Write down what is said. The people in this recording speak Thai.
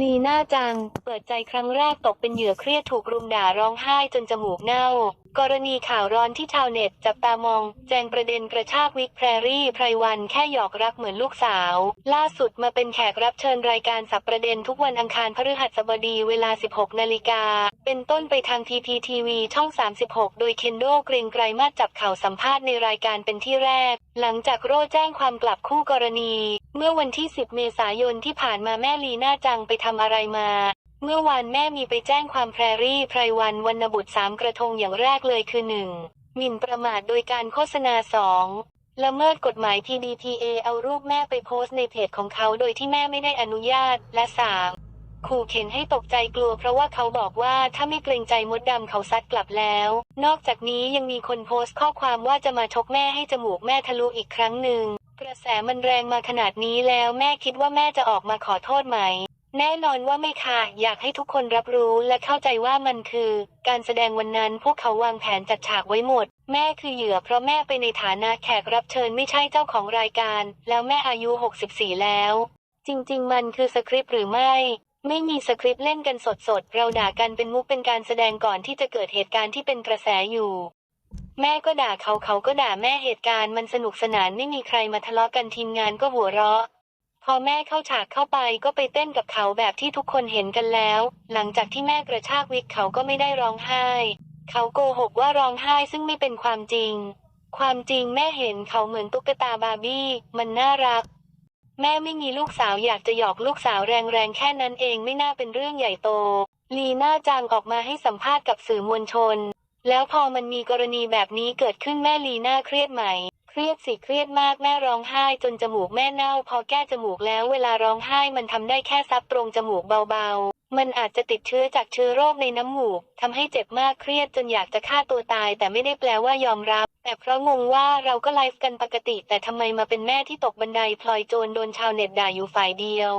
ลีน่าจัง เปิดใจครั้งแรกตกเป็นเหยื่อเครียดถูกรุมด่าร้องไห้จนจมูกเน่า กรณีข่าวร้อนที่ชาวเน็ตจับตามอง แจงประเด็นกระชากวิกแพรรี่ไพรวันแค่หยอกรักเหมือนลูกสาว ล่าสุดมาเป็นแขกรับเชิญรายการสับประเด็นทุกวันอังคารพฤหัสบดีเวลา 16 นาฬิกา เป็นต้นไปทางทีพีทีวีช่อง 36 โดยเคนโดเกรงไกรมาจับข่าวสัมภาษณ์ในรายการเป็นที่แรก หลังจากโร่แจ้งความกลับคู่กรณี เมื่อวันที่ 10 เมษายนที่ผ่านมาแม่ลีน่าจังไปทำอะไรมา เมื่อวานแม่มีไปแจ้งความแพรรี่ไพรวันวรรณบุตรสามกระทงอย่างแรกเลยคือ 1. หมิ่นประมาทโดยการโฆษณา 2. ละเมิดกฎหมาย PDPA เอารูปแม่ไปโพสต์ในเพจของเขาโดยที่แม่ไม่ได้อนุญาตและ 3. ขู่เข็นให้ตกใจกลัวเพราะว่าเขาบอกว่าถ้าไม่เกรงใจมดดำเขาซัดกลับแล้ว นอกจากนี้ยังมีคนโพสต์ข้อความว่าจะมาชกแม่ให้จมูกแม่ทะลุอีกครั้งหนึ่งกระแสมันแรงมาขนาดนี้แล้วแม่คิดว่าแม่จะออกมาขอโทษไหม แน่นอนว่าไม่ค่ะ อยากให้ทุกคนรับรู้และเข้าใจว่ามันคือ การแสดงวันนั้นพวกเขาวางแผนจัดฉากไว้หมด แม่คือเหยื่อเพราะแม่ไปในฐานะแขกรับเชิญไม่ใช่เจ้าของรายการ แล้วแม่อายุ 64 แล้ว จริง ๆ มันคือสคริปต์หรือไม่ ไม่มีสคริปต์เล่นกันสดๆ เราด่ากันเป็นมุกเป็นการแสดงก่อนที่จะเกิดเหตุการณ์ที่เป็นกระแสอยู่ แม่ก็ด่าเขาเขาก็ด่าแม่เหตุการณ์มันสนุกสนานไม่มีใครมาทะเลาะกันทีมงานก็หัวเราะ พอแม่เข้าฉากเข้าไปก็ไปเต้นกับเขาแบบที่ทุกคนเห็นกันแล้ว หลังจากที่แม่กระชากวิกเขาก็ไม่ได้ร้องไห้ เขาโกหกว่าร้องไห้ซึ่งไม่เป็นความจริง ความจริงแม่เห็นเขาเหมือนตุ๊กตาบาร์บี้ มันน่ารัก แม่ไม่มีลูกสาวอยากจะหยอกลูกสาวแรงๆแค่นั้นเองไม่น่าเป็นเรื่องใหญ่โต ลีน่าจังออกมาให้สัมภาษณ์กับสื่อมวลชน แล้วพอมันมีกรณีแบบนี้เกิดขึ้นแม่ลีน่าเครียดไหม เครียดสิเครียดมากแม่ร้องไห้จนจมูกแม่เน่า พอแก้จมูกแล้วเวลาร้องไห้มันทำได้แค่ซับตรงจมูกเบาๆ มันอาจจะติดเชื้อจากเชื้อโรคในน้ำมูกทำให้เจ็บมากเครียดจนอยากจะฆ่าตัวตาย แต่ไม่ได้แปลว่ายอมรับ แต่เพราะงงว่าเราก็ไลฟ์กันปกติ แต่ทำไมมาเป็นแม่ที่ตกบันไดพลอยโจรโดนชาวเน็ตด่าอยู่ฝ่ายเดียว